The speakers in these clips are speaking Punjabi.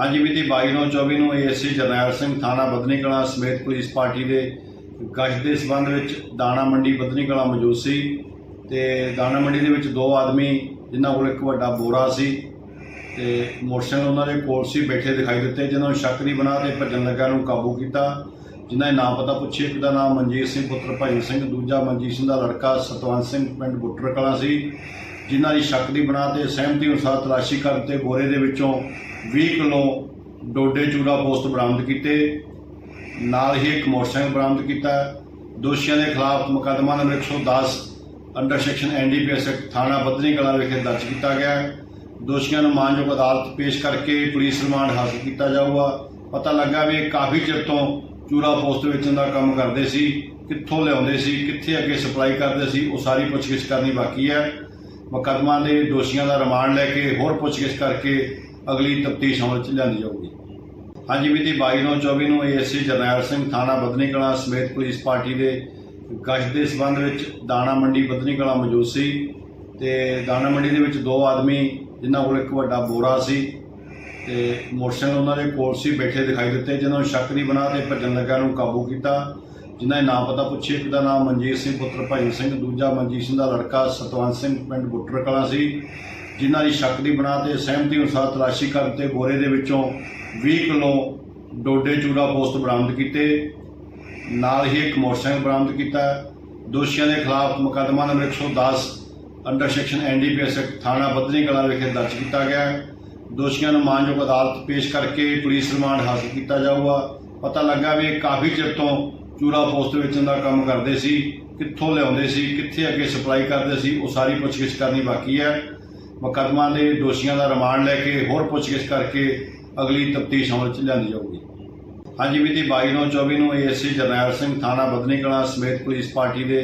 ਹਾਂਜੀ ਮਿਤੀ 22 ਨੂੰ 24 ਨੂੰ ਏਐਸਸੀ ਜਰਨੈਲ ਸਿੰਘ ਥਾਣਾ ਬਦਨੀ ਕਲਾਂ ਸਮੇਤ ਪੁਲਿਸ ਪਾਰਟੀ ਦੇ ਗਸ਼ਤ ਦੇ ਸਬੰਧ ਵਿੱਚ ਦਾਣਾ ਮੰਡੀ ਬਦਨੀ ਕਲਾਂ ਮੌਜੂਦ ਸੀ ਤੇ ਦਾਣਾ ਮੰਡੀ ਦੇ ਵਿੱਚ ਦੋ ਆਦਮੀ, ਜਿਨ੍ਹਾਂ ਕੋਲ ਇੱਕ ਵੱਡਾ ਬੋਰਾ ਸੀ ਤੇ ਮੋਟਰਸਾਈਕਲ ਉਹਨਾਂ ਦੇ ਕੋਲ ਸੀ, ਬੈਠੇ ਦਿਖਾਈ ਦਿੱਤੇ, ਜਿਨ੍ਹਾਂ ਨੂੰ ਸ਼ੱਕ ਦੀ ਬਣਾ ਤੇ ਭੱਜਣ ਲੱਗਾ ਨੂੰ ਕਾਬੂ ਕੀਤਾ। ਜਿਨ੍ਹਾਂ ਦੇ ਨਾਮ ਪਤਾ ਪੁੱਛੇ ਇੱਕ ਦਾ ਨਾਮ ਮਨਜੀਤ ਸਿੰਘ, ਪੁੱਤਰ ਭਾਈ ਸਿੰਘ, ਦੂਜਾ ਮਨਜੀਤ ਸਿੰਘ ਦਾ ਲੜਕਾ ਸਤਵੰਤ ਸਿੰਘ, ਪਿੰਡ ਬੁੱਟਰ ਕਲਾਂ ਸੀ। ਜਿਨ੍ਹਾਂ ਦੀ ਸ਼ੱਕ ਦੀ ਬਣਾ ਤੇ ਸਹਿਮਤੀ ਅਨੁਸਾਰ ਤਲਾਸ਼ੀ ਕਰਨ ਤੇ ਗੋਰੇ ਦੇ ਵਿੱਚੋਂ 20 ਕਿਲੋ ਡੋਡੇ ਚੂਰਾ ਪੋਸਟ ਬਰਾਮਦ ਕੀਤੇ। ਨਾਲ ਹੀ ਇੱਕ ਮੋਟਰਸਾਈਕਲ ਬਰਾਮਦ ਕੀਤਾ। ਦੋਸ਼ੀਆਂ ਦੇ ਖਿਲਾਫ ਮੁਕੱਦਮਾ number 110 under section NDPS act ਥਾਣਾ ਬਦਨੀ ਕਲਾਂ ਵਿਖੇ ਦਰਜ ਕੀਤਾ ਗਿਆ। ਦੋਸ਼ੀਆਂ ਨੂੰ ਮਾਨਯੋਗ ਅਦਾਲਤ ਪੇਸ਼ ਕਰਕੇ ਪੁਲਿਸ ਰਿਮਾਂਡ ਹਾਸਲ ਕੀਤਾ ਜਾਊਗਾ। ਪਤਾ ਲੱਗਾ ਵੀ ਕਾਫੀ ਚਿਰ ਤੋਂ ਚੂਰਾ ਪੋਸਟ ਵੇਚਣ ਦਾ ਕੰਮ ਕਰਦੇ ਸੀ, ਕਿੱਥੋਂ ਲਿਆਉਂਦੇ ਸੀ, ਕਿੱਥੇ ਅੱਗੇ ਸਪਲਾਈ ਕਰਦੇ ਸੀ, ਉਹ ਸਾਰੀ ਪੁੱਛਗਿੱਛ ਕਰਨੀ ਬਾਕੀ ਹੈ। ਮੁਕੱਦਮਾ ਦੇ ਦੋਸ਼ੀਆਂ ਦਾ ਰਿਮਾਂਡ ਲੈ ਕੇ ਹੋਰ ਪੁੱਛਗਿੱਛ ਕਰਕੇ ਅਗਲੀ ਤਫਤੀਸ਼ ਅਮਲ 'ਚ ਲਿਆਂਦੀ ਜਾਊਗੀ। ਹਾਂਜੀ ਮਿਤੀ 22 ਨੂੰ 24 ਨੂੰ ਏਐਸਸੀ ਜਰਨੈਲ ਸਿੰਘ ਥਾਣਾ ਬਦਨੀ ਕਲਾਂ ਸਮੇਤ ਪੁਲਿਸ ਪਾਰਟੀ ਦੇ ਗਸ਼ਤ ਦੇ ਸਬੰਧ ਵਿੱਚ ਦਾਣਾ ਮੰਡੀ ਬਦਨੀ ਕਲਾਂ ਮੌਜੂਦ ਸੀ ਤੇ ਦਾਣਾ ਮੰਡੀ ਦੇ ਵਿੱਚ ਦੋ ਆਦਮੀ, ਜਿਨ੍ਹਾਂ ਕੋਲ ਇੱਕ ਵੱਡਾ ਬੋਰਾ ਸੀ ਤੇ ਮੋਟਰਸਾਈਕਲ ਉਹਨਾਂ ਦੇ ਕੋਲ ਸੀ, ਬੈਠੇ ਦਿਖਾਈ ਦਿੱਤੇ, ਜਿਨ੍ਹਾਂ ਨੂੰ ਸ਼ੱਕ ਦੀ ਬਣਾ ਤੇ ਭੱਜਣ ਲੱਗਾ ਨੂੰ ਕਾਬੂ ਕੀਤਾ। ਜਿਨ੍ਹਾਂ ਦੇ ਨਾਮ ਪਤਾ, ਪੁੱਛੇ। ਇੱਕ ਦਾ ਨਾਮ ਮਨਜੀਤ ਸਿੰਘ, ਪੁੱਤਰ ਭਾਈ ਸਿੰਘ, ਦੂਜਾ ਮਨਜੀਤ ਸਿੰਘ ਦਾ ਲੜਕਾ ਸਤਵੰਤ ਸਿੰਘ, ਪਿੰਡ ਬੁੱਟਰ ਕਲਾਂ ਸੀ। ਜਿਨ੍ਹਾਂ ਦੀ ਸ਼ੱਕ ਦੀ ਬਣਾ ਤੇ ਸਹਿਮਤੀ ਅਨੁਸਾਰ ਤਲਾਸ਼ੀ ਕਰਨ ਤੇ ਗੋਰੇ ਦੇ ਵਿੱਚੋਂ 20 ਕਿਲੋ ਡੋਡੇ ਚੂੜਾ ਪੋਸਟ ਬਰਾਮਦ ਕੀਤੇ। ਨਾਲ ਹੀ ਇੱਕ ਮੋਟਰਸਾਈਕਲ ਬਰਾਮਦ ਕੀਤਾ। ਦੋਸ਼ੀਆਂ ਦੇ ਖਿਲਾਫ ਮੁਕੱਦਮਾ number 110 under section NDPS act ਥਾਣਾ ਬਦਨੀ ਕਲਾਂ ਵਿਖੇ ਦਰਜ ਕੀਤਾ ਗਿਆ। ਦੋਸ਼ੀਆਂ ਨੂੰ ਮਾਨਯੋਗ ਅਦਾਲਤ ਪੇਸ਼ ਕਰਕੇ ਪੁਲਿਸ ਰਿਮਾਂਡ ਹਾਸਲ ਕੀਤਾ ਜਾਊਗਾ। ਪਤਾ ਲੱਗਾ ਵੀ ਕਾਫੀ ਚਿਰ ਤੋਂ ਚੂਰਾ ਪੋਸਟ ਵੇਚਣ ਦਾ ਕੰਮ ਕਰਦੇ ਸੀ, ਕਿੱਥੋਂ ਲਿਆਉਂਦੇ ਸੀ, ਕਿੱਥੇ ਅੱਗੇ ਸਪਲਾਈ ਕਰਦੇ ਸੀ, ਉਹ ਸਾਰੀ ਪੁੱਛਗਿੱਛ ਕਰਨੀ ਬਾਕੀ ਹੈ। ਮੁਕੱਦਮਾ ਦੇ ਦੋਸ਼ੀਆਂ ਦਾ ਰਿਮਾਂਡ ਲੈ ਕੇ ਹੋਰ ਪੁੱਛਗਿੱਛ ਕਰਕੇ ਅਗਲੀ ਤਫਤੀਸ਼ ਅਮਲ 'ਚ ਲਿਆਂਦੀ ਜਾਊਗੀ। ਹਾਂਜੀ ਮਿਤੀ 22 ਨੂੰ 24 ਨੂੰ ਏਐਸਸੀ ਜਰਨੈਲ ਸਿੰਘ ਥਾਣਾ ਬਦਨੀ ਕਲਾਂ ਸਮੇਤ ਪੁਲਿਸ ਪਾਰਟੀ ਦੇ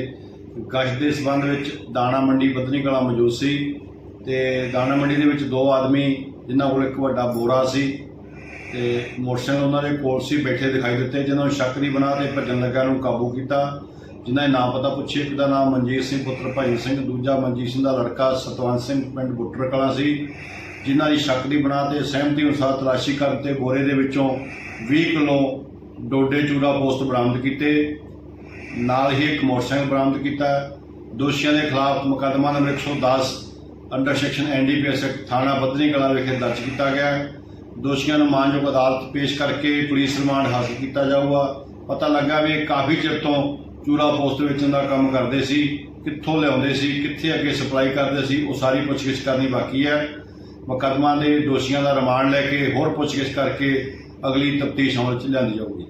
ਗਸ਼ਤ ਦੇ ਸਬੰਧ ਵਿੱਚ ਦਾਣਾ ਮੰਡੀ ਬਦਨੀ ਕਲਾਂ ਮੌਜੂਦ ਸੀ ਤੇ ਦਾਣਾ ਮੰਡੀ ਦੇ ਵਿੱਚ ਦੋ ਆਦਮੀ, ਜਿਨ੍ਹਾਂ ਕੋਲ ਇੱਕ ਵੱਡਾ ਬੋਰਾ ਸੀ ਤੇ ਮੋਟਰਸਾਈਕਲ ਉਹਨਾਂ ਦੇ ਕੋਲ ਸੀ, ਬੈਠੇ ਦਿਖਾਈ ਦਿੱਤੇ ਜਿਨ੍ਹਾਂ ਨੂੰ ਸ਼ੱਕ ਦੀ ਬਣਾ ਤੇ ਭੱਜਣ ਲੱਗਾ ਨੂੰ ਕਾਬੂ ਕੀਤਾ। ਜਿਨ੍ਹਾਂ ਦੇ ਨਾਮ ਪਤਾ ਪੁੱਛੇ, ਇੱਕ ਦਾ ਨਾਮ ਮਨਜੀਤ ਸਿੰਘ ਪੁੱਤਰ, ਭਾਈ ਸਿੰਘ, ਦੂਜਾ ਮਨਜੀਤ ਸਿੰਘ ਦਾ ਲੜਕਾ ਸਤਵੰਤ ਸਿੰਘ, ਪਿੰਡ ਬੁੱਟਰ ਕਲਾਂ ਸੀ। ਜਿਨ੍ਹਾਂ ਦੀ ਸ਼ੱਕ ਦੀ ਬਣਾ ਤੇ ਸਹਿਮਤੀ ਅਨੁਸਾਰ ਤਲਾਸ਼ੀ ਕਰਨ ਤੇ ਗੋਰੇ ਦੇ ਵਿੱਚੋਂ 20 ਕਿਲੋ ਡੋਡੇ ਚੂਰਾ ਪੋਸਟ ਬਰਾਮਦ ਕੀਤੇ। ਨਾਲ ਹੀ ਇੱਕ ਮੋਟਰਸਾਈਕਲ ਬਰਾਮਦ ਕੀਤਾ। ਦੋਸ਼ੀਆਂ ਦੇ ਖਿਲਾਫ ਮੁਕੱਦਮਾ number 110 under section NDPS act ਥਾਣਾ ਬਦਨੀ ਕਲਾਂ ਵਿਖੇ ਦਰਜ ਕੀਤਾ ਗਿਆ। ਹੈ। ਦੋਸ਼ੀਆਂ ਨੂੰ ਮਾਨਯੋਗ ਅਦਾਲਤ ਪੇਸ਼ ਕਰਕੇ ਪੁਲਿਸ ਰਿਮਾਂਡ ਹਾਸਲ ਕੀਤਾ ਜਾਊਗਾ। ਪਤਾ ਲੱਗਾ ਵੀ ਕਾਫੀ ਚਿਰ ਤੋਂ ਚੂਰਾ ਪੋਸਟ ਵੇਚਣ ਦਾ ਕੰਮ ਕਰਦੇ ਸੀ, ਕਿੱਥੋਂ ਲਿਆਉਂਦੇ ਸੀ, ਕਿੱਥੇ ਅੱਗੇ ਸਪਲਾਈ ਕਰਦੇ ਸੀ, ਉਹ ਸਾਰੀ ਪੁੱਛਗਿੱਛ ਕਰਨੀ ਬਾਕੀ ਹੈ। ਮੁਕੱਦਮਾ ਦੇ ਦੋਸ਼ੀਆਂ ਦਾ ਰਿਮਾਂਡ ਲੈ ਕੇ ਹੋਰ ਪੁੱਛਗਿੱਛ ਕਰਕੇ ਅਗਲੀ ਤਫਤੀਸ਼ ਅਮਲ 'ਚ ਲਿਆਂਦੀ ਜਾਊਗੀ।